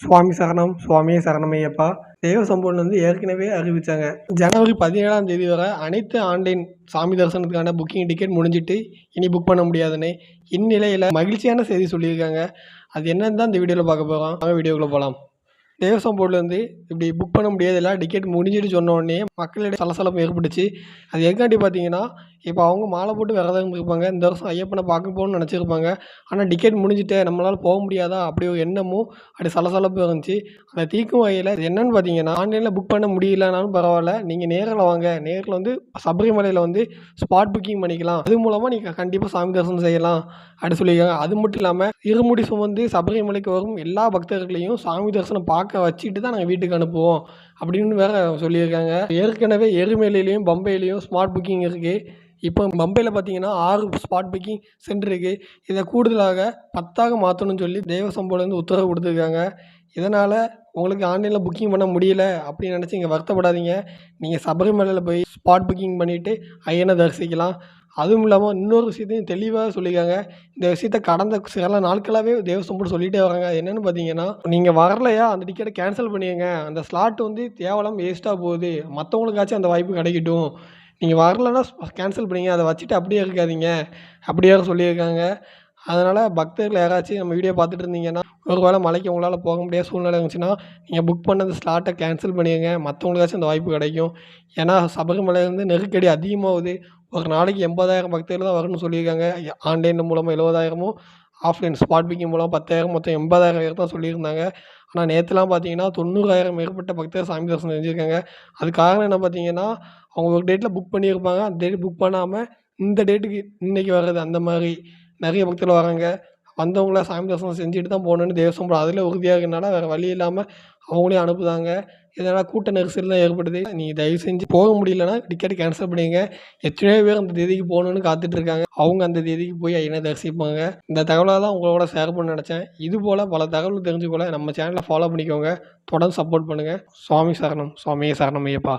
சுவாமி சரணம் சுவாமியே சரணமையப்பா தேவ சம்பவன் வந்து ஏற்கனவே அறிவித்தாங்க ஜனவரி பதினேழாம் தேதி வரை அனைத்து ஆன்லைன் சாமி தரிசனத்துக்கான புக்கிங் டிக்கெட் முடிஞ்சிட்டு இனி புக் பண்ண முடியாதுன்னு இந்நிலையில் மகிழ்ச்சியான செய்தி சொல்லியிருக்காங்க. அது என்னன்னு தான் இந்த வீடியோவில் பார்க்க போகிறோம் வீடியோக்குள்ளே போகலாம் தேவசம் போர்ட்லேருந்து இப்படி புக் பண்ண முடியாதுல்ல டிக்கெட் முடிஞ்சிட்டு சொன்னோடனே மக்களிடையே சலசலப்பு ஏற்பட்டுச்சு. அது எதுக்காண்டி பார்த்தீங்கன்னா இப்போ அவங்க மாலை போட்டு விரதம் இருப்பாங்க இந்த வருஷம் ஐயப்பனை பார்க்க போகணும்னு நினச்சிருப்பாங்க. ஆனால் டிக்கெட் முடிஞ்சிட்டே நம்மளால் போக முடியாதா? அப்படி ஒரு எண்ணமும் அப்படி சலசலப்பு இருந்துச்சு. அதை தீர்க்கும் வகையில் என்னென்னு பார்த்தீங்கன்னா ஆன்லைனில் புக் பண்ண முடியலனாலும் பரவாயில்ல. நீங்கள் நேரில் வாங்க. நேரில் வந்து சபரிமலையில் வந்து ஸ்பாட் புக்கிங் பண்ணிக்கலாம். அது மூலமாக நீங்கள் கண்டிப்பாக சாமி தரிசனம் செய்யலாம். அப்படி சொல்லியிருக்காங்க. அது மட்டும் இல்லாமல் இருமுடி சுமந்து சபரிமலைக்கு வரும் எல்லா பக்தர்களையும் சாமி தரிசனம் பார்க்க வச்சுட்டு தான் நாங்கள் வீட்டுக்கு அனுப்புவோம் அப்படின்னு வேற சொல்லியிருக்காங்க. ஏற்கனவே எருமேலிலையும் பம்பையிலையும் ஸ்மார்ட் புக்கிங் இருக்குது இப்போ பம்பையில் பார்த்தீங்கன்னா ஆறு ஸ்பாட் புக்கிங் சென்டர் இருக்குது இதை கூடுதலாக பத்தாக மாற்றணும்னு சொல்லி தேவசம்போலேருந்து உத்தரவு கொடுத்துருக்காங்க. இதனால் உங்களுக்கு ஆன்லைனில் புக்கிங் பண்ண முடியல அப்படின்னு நினச்சி இங்கே வருத்தப்படாதீங்க. நீங்கள் சபரிமலையில் போய் ஸ்பாட் புக்கிங் பண்ணிவிட்டு ஐயனை தரிசிக்கலாம். அதுவும் இல்லாமல் இன்னொரு விஷயத்தையும் தெளிவாக சொல்லியிருக்காங்க. இந்த விஷயத்த கடந்த சில நாட்களாகவே தேவசம்போடு சொல்லிகிட்டே வராங்க. என்னென்னு பார்த்தீங்கன்னா நீங்கள் வரலையா? அந்த டிக்கெட்டை கேன்சல் பண்ணிடுங்க அந்த ஸ்லாட் வந்து தேவலாம் வேஸ்ட்டாக போகுது. மற்றவங்களுக்காச்சும் அந்த வாய்ப்பு கிடைக்கட்டும். நீங்கள் வரலன்னா கேன்சல் பண்ணிங்க. அதை வச்சுட்டு அப்படியே இருக்காதீங்க. அப்படியே சொல்லியிருக்காங்க. அதனால் பக்தர்கள் யாராச்சும் நம்ம வீடியோ பார்த்துட்டு இருந்தீங்கன்னா ஒரு வேளை மலைக்கு உங்களால் போக முடியாத சூழ்நிலை இருந்துச்சுன்னா நீங்கள் புக் பண்ண அந்த ஸ்லாட்டை கேன்சல் பண்ணிடுங்க மற்றவங்களுக்காச்சும் அந்த வாய்ப்பு கிடைக்கும். ஏன்னா சபரிமலையிலேருந்து நெருக்கடி அதிகமாகுது. ஒரு நாளைக்கு எண்பதாயிரம் பக்தர்கள் தான் வரும்னு சொல்லியிருக்காங்க. ஆன்லைன் மூலமாக எழுபதாயிரமும் ஆஃப்லைன் ஸ்பாட் பிக்கிங் மூலம் பத்தாயிரம் மொத்தம் எண்பதாயிரம் பேர் தான் சொல்லியிருந்தாங்க. ஆனால் நேற்றுலாம் பார்த்தீங்கன்னா தொண்ணூறாயிரம் மேற்பட்ட பக்தர் சாமி தரிசனம் செஞ்சுருக்காங்க. அது காரணம் என்ன பார்த்தீங்கன்னா அவங்க ஒரு டேட்டில் புக் பண்ணியிருப்பாங்க. அந்த டேட் புக் பண்ணாமல் இந்த டேட்டுக்கு இன்றைக்கி வர்றது அந்த மாதிரி நிறைய பக்தர்கள் வராங்க. வந்தவங்கள சாமி தரிசனம் செஞ்சுட்டு தான் போகணுன்னு தேவசம் அதில் உறுதியாக இருக்கனால வேறு வழி இல்லாமல் அவங்களே அனுப்புதாங்க. இதனால் கூட்ட நெரிசல் தான் ஏற்படுது? நீங்கள் தயவு செஞ்சு போக முடியலன்னா டிக்கெட் கேன்சல் பண்ணிங்க எத்தனையோ பேர் அந்த தேதிக்கு போகணுன்னு காத்துட்ருக்காங்க அவங்க அந்த தேதிக்கு போய் ஐயனை தரிசிப்பாங்க. இந்த தகவலை தான் உங்களோட ஷேர் பண்ண நினச்சேன். இது போல் பல தகவல் தெரிஞ்சுக்கொள்ள நம்ம சேனலை ஃபாலோ பண்ணிக்கோங்க. தொடர்ந்து சப்போர்ட் பண்ணுங்கள் சுவாமி சரணம். சுவாமியே சரணம் ஐயப்பா.